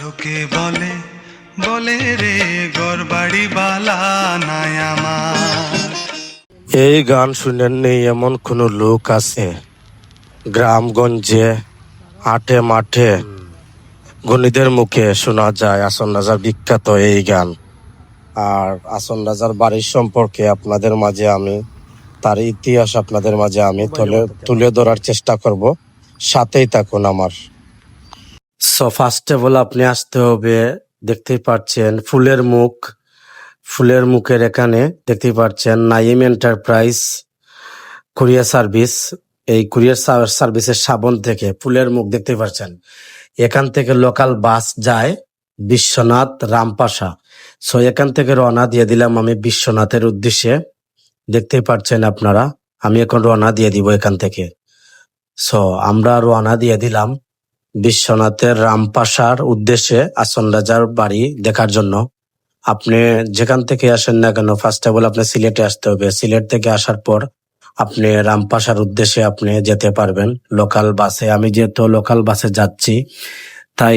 লোকে বলে বলে রে গড়বাড়ি বালা নাই আমার। এই গান শুনেন নেই এমন কোনো লোক আছে? গ্রামগঞ্জে হাটে মাঠে, গণিতের মুখে শোনা যায়, আসন রাজার বিখ্যাত এই গান। আর আসন রাজার বাড়ির সম্পর্কে আপনাদের মাঝে আমি, তার ইতিহাস আপনাদের মাঝে আমি তুলে তুলে ধরার চেষ্টা করব। সাথেই থাকুন আমার। সো ফার্স্ট অফ অল আপনি আসতে হবে, দেখতেই পাচ্ছেন, ফুলের মুখ, ফুলের মুখের এখানে দেখতেই পাচ্ছেন, নাইম এন্টারপ্রাইজ কুরিয়ার সার্ভিস, এই কুরিয়ার সার্ভিসের সাবন থেকে ফুলের মুখ দেখতে পাচ্ছেন। এখান থেকে লোকাল বাস যায় বিশ্বনাথ রামপাশা। সো এখান থেকে রওনা দিয়ে দিলাম আমি বিশ্বনাথের উদ্দেশ্যে। দেখতেই পাচ্ছেন আপনারা, আমি এখন রওনা দিয়ে দিব এখান থেকে। সো আমরা রওনা দিয়ে দিলাম। বিশ্বনাথের রামপাশার উদ্দেশ্যে আসন রাজার বাড়ি দেখার জন্য। আপনি যেখান থেকে আসেন না কেন ফার্স্ট অফ অল আপনি সিলেটে আসতে হবে। সিলেট থেকে আসার পর আপনি রামপাশার উদ্দেশ্যে আপনি যেতে পারবেন লোকাল বাসে আমি যেহেতু লোকাল বাসে যাচ্ছি, তাই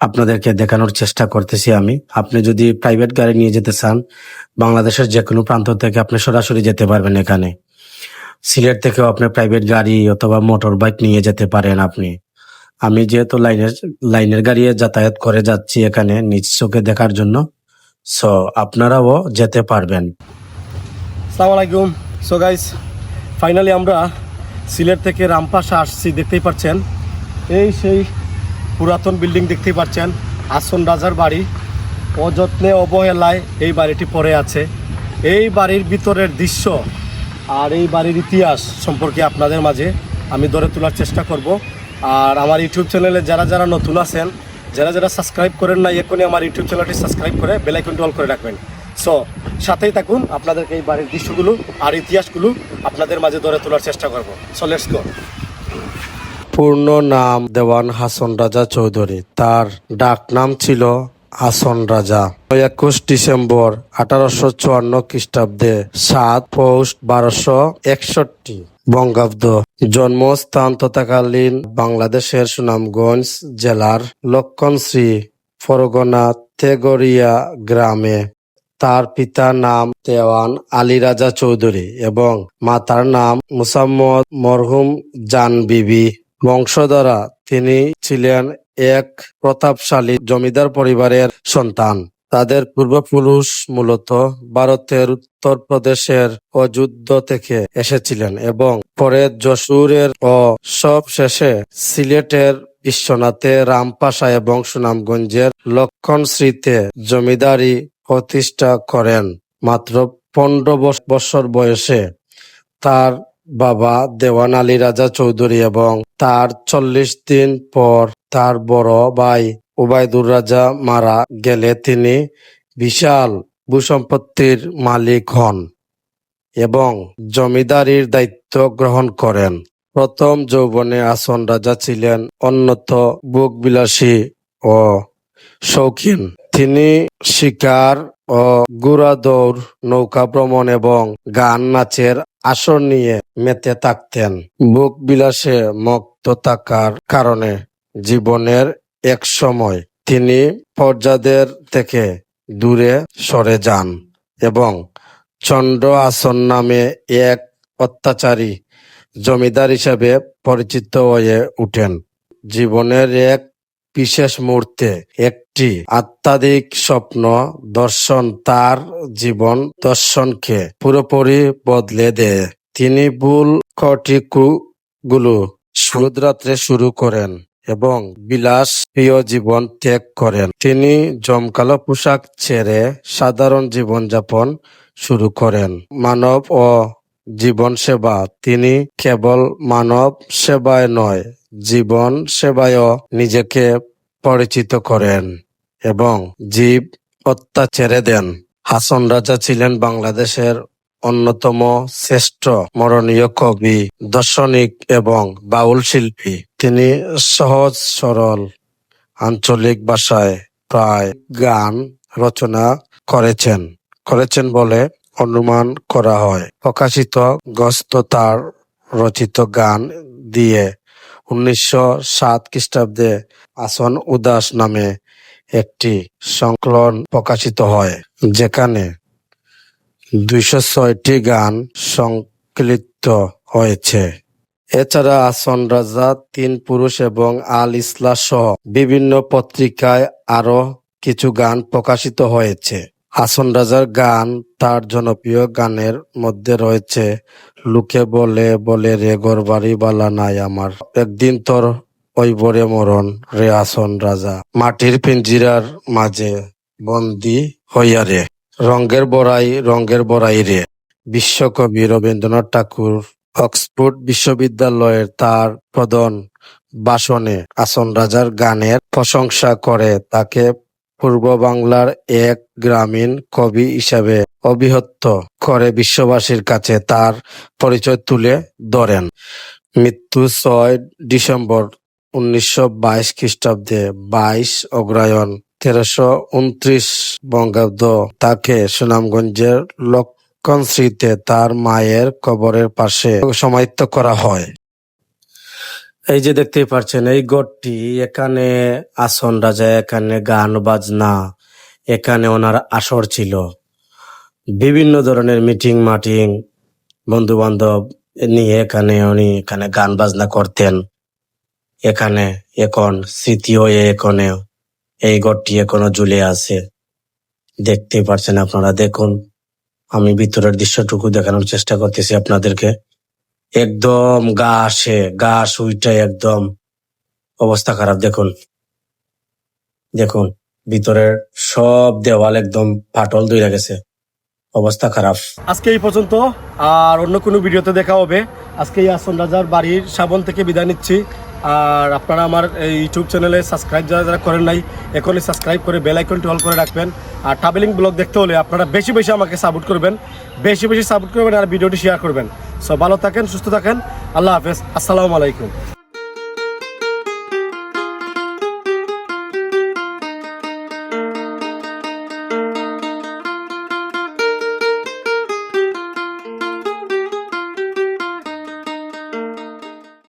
আপনাদেরকে দেখানোর চেষ্টা করতেছি আমি। আপনি যদি প্রাইভেট গাড়ি নিয়ে যেতে চান, বাংলাদেশের যে কোনো প্রান্ত থেকে আপনি সরাসরি যেতে পারবেন এখানে। সিলেট থেকেও আপনি প্রাইভেট গাড়ি অথবা মোটর বাইক নিয়ে যেতে পারেন আপনি। আমি যেহেতু লাইনের লাইনের গাড়ি যাতায়াত করে যাচ্ছি এখানে নিজ চোখে দেখার জন্য সো আপনারাও যেতে পারবেন। সালাম আলাইকুম। সো গাইস ফাইনালি আমরা সিলেট থেকে রামপাশা আসছি, দেখতেই পাচ্ছেন। এই সেই পুরাতন বিল্ডিং দেখতেই পাচ্ছেন, আসন রাজার বাড়ি। অযত্নে অবহেলায় এই বাড়িটি পড়ে আছে। এই বাড়ির ভিতরের দৃশ্য আর এই বাড়ির ইতিহাস সম্পর্কে আপনাদের মাঝে আমি ধরে তোলার চেষ্টা করব। আর আমার ইউটিউব চ্যানেলে যারা যারা নতুন আছেন, যারা যারা সাবস্ক্রাইব করেন না এখনই আমার ইউটিউব চ্যানেলটি সাবস্ক্রাইব করে বেলাইকনটি অল করে রাখবেন। সো সাথেই থাকুন, আপনাদেরকে এই বাড়ির দৃশ্যগুলো আর ইতিহাসগুলো আপনাদের মাঝে ধরে তোলার চেষ্টা করব। সো লেটস গো পূর্ণ নাম দেওয়ান হাসন রাজা চৌধুরী। তার ডাক নাম ছিল হাসন রাজা। একুশ ডিসেম্বর আঠারোশো চুয়ান্ন খ্রিস্টাব্দে সাত পৌষ বারোশো একষট্টি। বঙ্গাব্দ। জন্মস্থান তথাকালীন বাংলাদেশের সুনামগঞ্জ জেলার লক্ষণশ্রী, ফরগনা তেগরিয়া গ্রামে। তার পিতার নাম দেওয়ান আলী রাজা চৌধুরী এবং মাতার নাম মুসাম্মদ মরহুম জান বিবি। বংশধরা, তিনি ছিলেন এক প্রতাপশালী জমিদার পরিবারের সন্তান। তাদের পূর্বপুরুষ মূলত ভারতের উত্তর প্রদেশের অযুদ্ধ থেকে এসেছিলেন এবং পরে যশোরের ও সব শেষে সিলেটের বিশ্বনাথে, রামপাশা এবং সুনামগঞ্জের লক্ষণ লক্ষণশ্রীতে জমিদারি প্রতিষ্ঠা করেন। মাত্র পনেরো বছর বয়সে তার বাবা দেওয়ান আলী রাজা চৌধুরী এবং তার চল্লিশ দিন পর তার বড় ভাই উবায়দুর রাজা মারা গেলে তিনি বিশাল ভূসম্পত্তির মালিক হন এবং জমিদারির দায়িত্ব গ্রহণ করেন। প্রথম যৌবনে আসন রাজা ছিলেন অন্যত বুকবিলাসী ও শৌখিন। তিনি শিকার ও গুড়া দৌড় নৌকা ভ্রমণ এবং গান নাচের আসর নিয়ে মেতে থাকতেন। বুক বিলাসে মুক্ত থাকার কারণে জীবনের এক সময় তিনি প্রজাদের থেকে দূরে সরে যান এবং চন্দ্র আসন নামে এক অত্যাচারী জমিদার হিসেবে পরিচিত হয়ে উঠেন। জীবনের এক বিশেষ মুহূর্তে একটি আত্মাধিক স্বপ্ন দর্শন তার জীবন দর্শনকে পুরোপুরি বদলে দেয়। তিনি ভুল কটিকু গুলো শুরু করেন। এবং বিলাস প্রিয় জীবন ত্যাগ করেন। তিনি জমকালো পোশাক ছেড়ে সাধারণ জীবনযাপন শুরু করেন। মানব ও জীবন সেবা তিনি কেবল মানব সেবায় নয়, জীবন সেবায়ও নিজেকে পরিচিত করেন এবং জীব ছেড়ে দেন। হাসন রাজা ছিলেন বাংলাদেশের অন্যতম শ্রেষ্ঠ মরণীয় কবি, দার্শনিক এবং বাউল শিল্পী। তিনি সহজ, সরল, আঞ্চলিক ভাষায় প্রায় গান রচনা করেছেন। করেছেন বলে অনুমান করা হয়। প্রকাশিত গস্ত তার রচিত গান দিয়ে উনিশশো সাত খ্রিস্টাব্দে আসন উদাস নামে একটি সংকলন প্রকাশিত হয়, যেখানে দুইশো ছয়টি গান সংকলিত হয়েছে। এছাড়া আসন রাজা, তিন পুরুষ এবং আল ইসলা সহ বিভিন্ন পত্রিকায় আরও কিছু গান প্রকাশিত হয়েছে। আসন রাজার গান তার জনপ্রিয় গানের মধ্যে রয়েছে, লুকে বলে বলে রে গরবাড়ি বালা নাই আমার। একদিন তোর ওই বরে মরণ রে আসন রাজা। মাটির পিঞ্জিরার মাঝে বন্দি হইয়া রে। রঙ্গের বড়াই রঙ্গের বড়াই রে। বিশ্বকবি রবীন্দ্রনাথ ঠাকুর অক্সফোর্ড বিশ্ববিদ্যালয়ের তার প্রধান ভাষণে আসন রাজার গানের প্রশংসা করে। তাকে পূর্ব বাংলার এক গ্রামীণ কবি হিসাবে অভিহত করে বিশ্ববাসীর কাছে তার পরিচয় তুলে ধরেন। মৃত্যু ছয় ডিসেম্বর উনিশশো বাইশ খ্রিস্টাব্দে বাইশ অগ্রায়ণ তেরোশো উনত্রিশ বঙ্গাব্দ তাকে সুনামগঞ্জের লক্ষণশ্রীতে তার মায়ের কবরের পাশে সমাহিত করা হয়। এই যে দেখতেই পাচ্ছেন এই গড়টি এখানে আসন রাজা, এখানে গান, বাজনা, এখানে ওনার আসর ছিল। বিভিন্ন ধরনের মিটিং, মাটিং বন্ধু বান্ধব নিয়ে এখানে উনি এখানে গান, বাজনা করতেন। এখানে এখন স্মৃতি হয়ে এখানে এই ঘরটি এখনও ঝুলে আছে। দেখতেই পারছেন আপনারা, দেখুন। আমি ভিতরের দৃশ্যটুকু দেখানোর চেষ্টা করতেছি আপনাদেরকে। একদম গা আসে, গা সুইটা একদম অবস্থা খারাপ, দেখুন। দেখুন, ভিতরের সব দেওয়াল একদম ফাটল ধরে গেছে। অবস্থা খারাপ। আজকে এই পর্যন্ত আর অন্য কোনো ভিডিওতে দেখা হবে। আজকে এই আসন রাজার বাড়ির সাবন থেকে বিদায় নিচ্ছি। আর আপনারা আমার এই ইউটিউব চ্যানেলে সাবস্ক্রাইব যারা যারা করেন নাই, এখনই সাবস্ক্রাইব করে বেল আইকনটি অল করে রাখবেন। আর ট্রাভেলিং ব্লগ দেখতে হলে আপনারা বেশি বেশি আমাকে সাপোর্ট করবেন, বেশি বেশি সাপোর্ট করবেন আর ভিডিওটি শেয়ার করবেন। সব ভালো থাকেন, সুস্থ থাকেন। আল্লাহ হাফেজ। আসসালামু আলাইকুম।